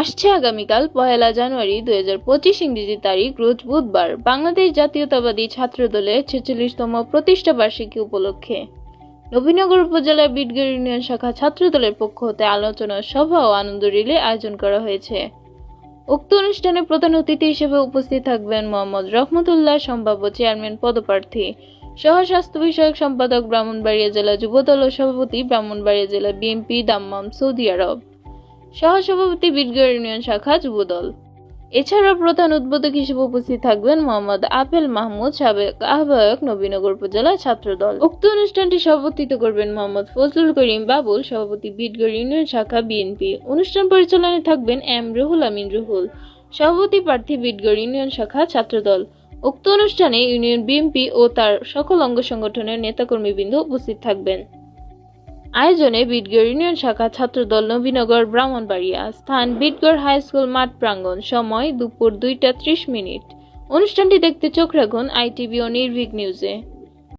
আসছে আগামীকাল পয়লা জানুয়ারি দুই হাজার পঁচিশ ইংরেজি তারিখ, রোজ বুধবার। বাংলাদেশ জাতীয়তাবাদী ছাত্র দলের ছেচল্লিশতম প্রতিষ্ঠা বার্ষিকী উপলক্ষে নবীনগর উপজেলার বিডগের ইউনিয়ন শাখা ছাত্র দলের পক্ষ হতে আলোচনা সভা ও আনন্দ রিলে আয়োজন করা হয়েছে। উক্ত অনুষ্ঠানে প্রধান অতিথি হিসেবে উপস্থিত থাকবেন মোহাম্মদ রহমতুল্লাহ সম্ভাব্য চেয়ারম্যান পদপ্রার্থী সহ স্বাস্থ্য বিষয়ক সম্পাদক ব্রাহ্মণবাড়িয়া জেলা যুবদল ও সভাপতি ব্রাহ্মণবাড়িয়া জেলা বিএনপি দাম্মাম সৌদি আরব। সহসভাপতি বিডগড় ইউনিয়ন শাখা যুবদল। এছাড়াও প্রধান উদ্বোধক হিসেবে উপস্থিত থাকবেন মোহাম্মদ আপেল মাহমুদ, সাবেক আহ্বায়ক নবীনগর উপজেলা ছাত্রদল। উক্ত অনুষ্ঠানটি সভাপতিত্ব করবেন মোহাম্মদ ফজলুল করিম বাবুল, সভাপতি বিডগড় ইউনিয়ন শাখা বিএনপি। অনুষ্ঠান পরিচালনায় থাকবেন এম রুহুল আমিন রুহুল, সভাপতি প্রার্থী বিডগড় ইউনিয়ন শাখা ছাত্রদল। উক্ত অনুষ্ঠানে ইউনিয়ন বিএনপি ও তার সকল অঙ্গ সংগঠনের নেতাকর্মীবৃন্দ উপস্থিত থাকবেন। আয়োজনে বিটগড় ইউনিয়ন শাখা ছাত্রদল নবীনগর ব্রাহ্মণবাড়িয়া, স্থান বিটগড় হাই স্কুল মাঠ প্রাঙ্গণ, সময় দুপুর দুইটা ত্রিশ মিনিট। অনুষ্ঠানটি দেখতে চোখ রাখুন আইটিভি ও নির্ভীক নিউজে।